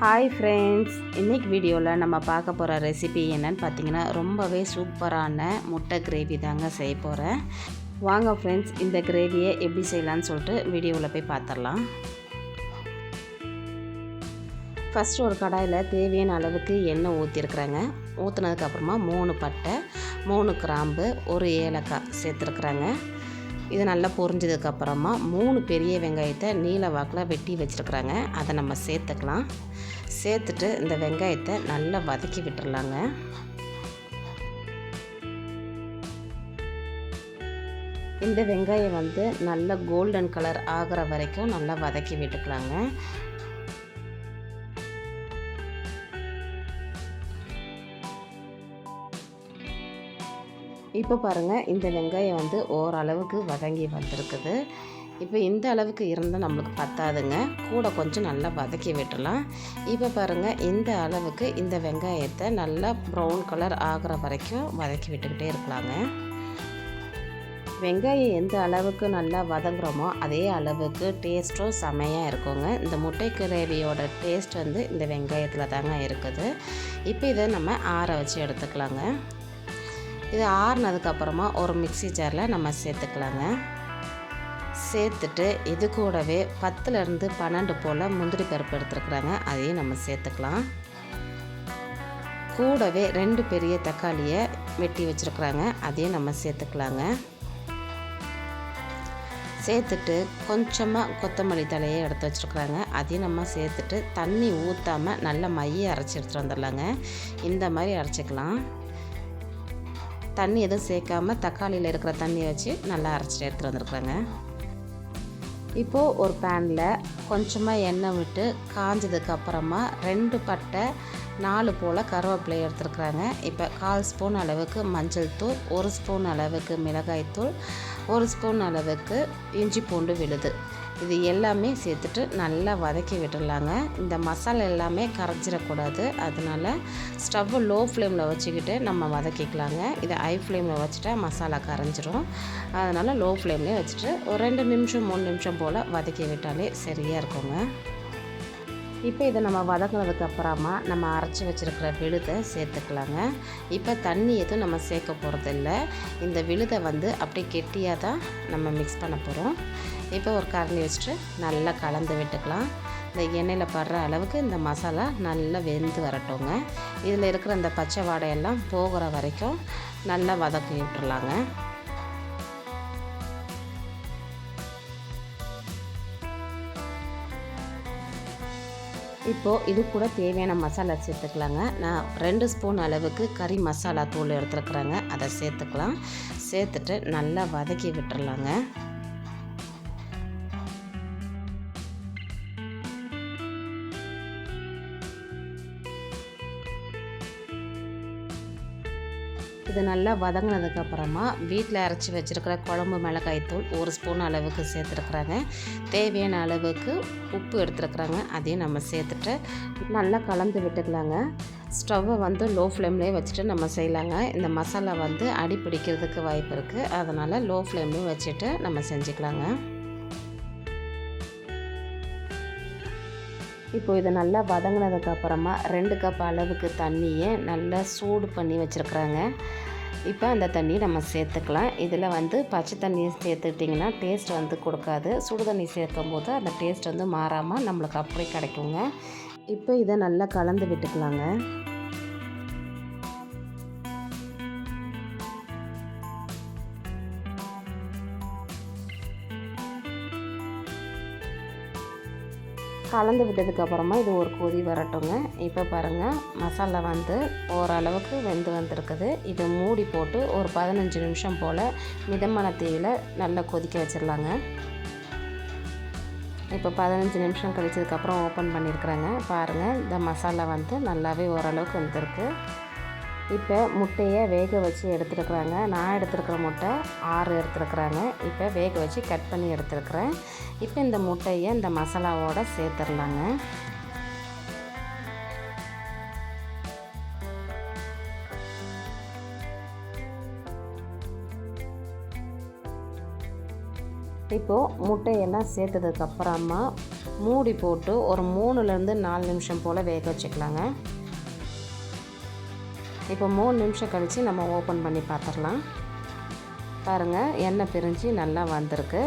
Hi friends இன்னைக்கு வீடியோவில் நம்ம பார்க்க போகிற ரெசிபி என்னன்னு பார்த்தீங்கன்னா ரொம்பவே சூப்பரான முட்டை கிரேவி தாங்க செய்ய போகிறேன் வாங்க ஃப்ரெண்ட்ஸ் இந்த கிரேவியை எப்படி செய்யலான்னு சொல்லிட்டு வீடியோவில் போய் பார்த்துடலாம். ஃபஸ்ட்டு ஒரு கடாயில் தேவையான அளவுக்கு எண்ணெய் ஊற்றிருக்குறாங்க ஊற்றுனதுக்கப்புறமா மூணு பட்டை மூணு கிராம்பு ஒரு ஏலக்காய் சேர்த்துருக்குறாங்க. இது நல்லா பொரிஞ்சதுக்கப்புறமா மூணு பெரிய வெங்காயத்தை நீல வாக்கில் வெட்டி வச்சுருக்குறாங்க. அதை நம்ம சேர்த்துக்கலாம். சேர்த்துட்டு இந்த வெங்காயத்தை நல்லா வதக்கி விட்டுறலாங்க. இந்த வெங்காயம் வந்து நல்ல கோல்டன் கலர் ஆகிற வரைக்கும் நல்லா வதக்கி விட்டுக்கலாங்க. இப்போ பாருங்கள் இந்த வெங்காயம் வந்து ஓரளவுக்கு வதங்கி வந்திருக்குது. இப்போ இந்த அளவுக்கு இருந்தால் நம்மளுக்கு பத்தாதுங்க. கூட கொஞ்சம் நல்லா வதக்கி விட்டுலாம் இப்போ பாருங்கள் இந்த அளவுக்கு இந்த வெங்காயத்தை நல்லா ப்ரௌன் கலர் ஆகிற வரைக்கும் வதக்கி விட்டுக்கிட்டே இருக்கலாங்க. வெங்காயம் எந்த அளவுக்கு நல்லா வதங்குறோமோ அதே அளவுக்கு டேஸ்ட்டும் செமையாக இருக்குங்க. இந்த முட்டை கிரேவியோட டேஸ்ட் வந்து இந்த வெங்காயத்தில் தாங்க இருக்குது. இப்போ இதை நம்ம ஆற வச்சு எடுத்துக்கலாங்க. இது ஆறுனதுக்கப்புறமா ஒரு மிக்சி ஜாரில் நம்ம சேர்த்துக்கலாங்க. சேர்த்துட்டு இது கூடவே பத்துலேருந்து பன்னெண்டு போல் முந்திரி பருப்பு எடுத்துருக்குறாங்க. அதையும் நம்ம சேர்த்துக்கலாம். கூடவே ரெண்டு பெரிய தக்காளியை வெட்டி வச்சுருக்குறாங்க. அதையும் நம்ம சேர்த்துக்கலாங்க. சேர்த்துட்டு கொஞ்சமாக கொத்தமல்லி தலையை எடுத்து வச்சுருக்குறாங்க. அதையும் நம்ம சேர்த்துட்டு தண்ணி ஊற்றாமல் நல்லா மைய அரைச்சி எடுத்துகிட்டு வந்துடலாங்க. இந்த மாதிரி அரைச்சிக்கலாம். தண்ணி எதுவும் சேர்க்காம தக்காளியில் இருக்கிற தண்ணியை வச்சு நல்லா அரைச்சிட்டு எடுத்துகிட்டு வந்துருக்குறாங்க. இப்போது ஒரு பேனில் கொஞ்சமாக எண்ணெய் விட்டு காஞ்சதுக்கு அப்புறமா ரெண்டு பட்டை நாலு போல் கருவேப்பிலை எடுத்துருக்குறாங்க. இப்போ கால் ஸ்பூன் அளவுக்கு மஞ்சள் தூள் ஒரு ஸ்பூன் அளவுக்கு மிளகாய்த்தூள் ஒரு ஸ்பூன் அளவுக்கு இஞ்சி பூண்டு விழுது. இது எல்லாமே சேர்த்துட்டு நல்லா வதக்கி விட்டுடலாங்க. இந்த மசாலா எல்லாமே கரைஞ்சிடக்கூடாது. அதனால் ஸ்டவ்வை லோ ஃப்ளேமில் வச்சுக்கிட்டு நம்ம வதக்கிக்கலாங்க. இதை ஹை ஃப்ளேமில் வச்சுட்டா மசாலா கரைஞ்சிரும். அதனால் லோ ஃப்ளேம்லேயே வச்சுட்டு ஒரு ரெண்டு நிமிஷம் மூணு நிமிஷம் போல் வதக்கி விட்டாலே சரியாக இருக்குங்க. இப்போ இதை நம்ம வதங்கினதுக்கு அப்புறமா நம்ம அரைச்சி வச்சுருக்கிற விழுதை சேர்த்துக்கலாங்க. இப்போ தண்ணி எதுவும் நம்ம சேர்க்க போகிறதில்ல இந்த விழுதை வந்து அப்படியே கெட்டியாக தான் நம்ம மிக்ஸ் பண்ண போகிறோம் இப்போ ஒரு கரண்டி வச்சுட்டு நல்லா கலந்து விட்டுக்கலாம். இந்த எண்ணெயில் படுற அளவுக்கு இந்த மசாலா நல்லா வெந்து வரட்டுங்க. இதில் இருக்கிற இந்த பச்சை வாடையெல்லாம் போகிற வரைக்கும் நல்லா வதக்கி விட்டுறலாங்க. இப்போது இது கூட தேவையான மசாலா சேர்த்துக்கலாங்க. நான் ரெண்டு ஸ்பூன் அளவுக்கு கறி மசாலா தூள் எடுத்துருக்குறேங்க. அதை சேர்த்துக்கலாம். சேர்த்துட்டு நல்லா வதக்கி விட்டுறலாங்க. இது நல்லா வதங்கினதுக்கப்புறமா வீட்டில் அரைச்சி வச்சுருக்கிற குழம்பு மிளகாய் தூள் ஒரு ஸ்பூன் அளவுக்கு சேர்த்துருக்குறாங்க. தேவையான அளவுக்கு உப்பு எடுத்துருக்குறாங்க. அதையும் நம்ம சேர்த்துட்டு நல்லா கலந்து விட்டுக்கலாங்க. ஸ்டவ்வை வந்து லோ ஃப்ளேம்லேயே வச்சுட்டு நம்ம செய்யலாங்க. இந்த மசாலா வந்து அடி பிடிக்கிறதுக்கு வாய்ப்பு இருக்குது அதனால் லோ ஃப்ளேம்லேயும் வச்சுட்டு நம்ம செஞ்சுக்கலாங்க. இப்போ இதை நல்லா வதங்கினதுக்கப்புறமா ரெண்டு கப் அளவுக்கு தண்ணியை நல்லா சூடு பண்ணி வச்சுருக்குறாங்க. இப்போ அந்த தண்ணியை நம்ம சேர்த்துக்கலாம். இதில் வந்து பச்சை தண்ணியை சேர்த்துக்கிட்டிங்கன்னா டேஸ்ட் வந்து கொடுக்காது. சுடு தண்ணி சேர்க்கும் போது அந்த டேஸ்ட் வந்து மாறாமல் நம்மளுக்கு அப்படியே கிடைக்குங்க. இப்போ இதை நல்லா கலந்து விட்டுக்கலாங்க. கலந்து விட்டதுக்கப்புறமா இது ஒரு கொதி வரட்டுங்க. இப்போ பாருங்கள் மசாலா வந்து ஓரளவுக்கு வெந்து வந்திருக்குது. இதை மூடி போட்டு ஒரு பதினஞ்சு நிமிஷம் போல் மிதமான தீயில் நல்லா கொதிக்க வச்சிடலாங்க. இப்போ பதினஞ்சு நிமிஷம் கழிச்சதுக்கப்புறம் ஓப்பன் பண்ணியிருக்கிறேங்க பாருங்கள் இந்த மசாலா வந்து நல்லாவே ஓரளவுக்கு வந்துருக்கு. இப்போ முட்டையை வேக வச்சு எடுத்துருக்குறாங்க. நான் எடுத்துருக்கிற முட்டை ஆறு எடுத்துருக்குறாங்க. இப்போ வேக வச்சு கட் பண்ணி எடுத்துருக்குறேன். இப்போ இந்த முட்டையை இந்த மசாலாவோட சேர்த்துடலாங்க. இப்போது முட்டையெல்லாம் சேர்த்ததுக்கப்புறமா மூடி போட்டு ஒரு மூணுலேருந்து நாலு நிமிஷம் போல் வேக வச்சுக்கலாங்க. இப்போ மூணு நிமிஷம் கழித்து நம்ம ஓப்பன் பண்ணி பார்த்துடலாம். பாருங்கள் எண்ணெய் பிரிஞ்சு நல்லா வந்திருக்கு.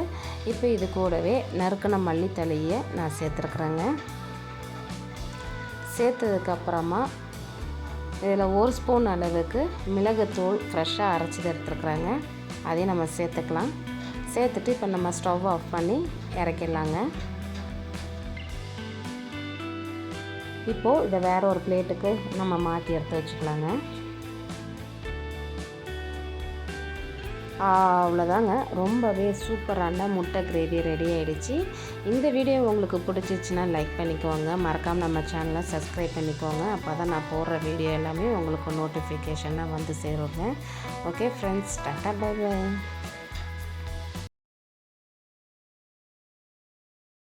இப்போ இது கூடவே நறுக்கின மல்லித்தலையை நான் சேர்த்துருக்குறேங்க. சேர்த்ததுக்கப்புறமா இதில் ஒரு ஸ்பூன் அளவுக்கு மிளகுத்தூள் ஃப்ரெஷ்ஷாக அரைச்சி எடுத்துருக்குறாங்க. அதையும் நம்ம சேர்த்துக்கலாம். சேர்த்துட்டு இப்போ நம்ம ஸ்டவ் ஆஃப் பண்ணி இறக்கிடலாங்க. இப்போது இதை வேறு ஒரு பிளேட்டுக்கு நம்ம மாற்றி எடுத்து வச்சுக்கலாங்க. அவ்வளோதாங்க. ரொம்பவே சூப்பரான முட்டை கிரேவி ரெடி ஆகிடுச்சு இந்த வீடியோ உங்களுக்கு பிடிச்சிச்சின்னா லைக் பண்ணிக்கோங்க. மறக்காமல் நம்ம சேனலை சப்ஸ்கிரைப் பண்ணிக்கோங்க. அப்போ தான் நான் போடுற வீடியோ எல்லாமே உங்களுக்கு நோட்டிஃபிகேஷனாக வந்து சேருவேன் okay friends tata bye bye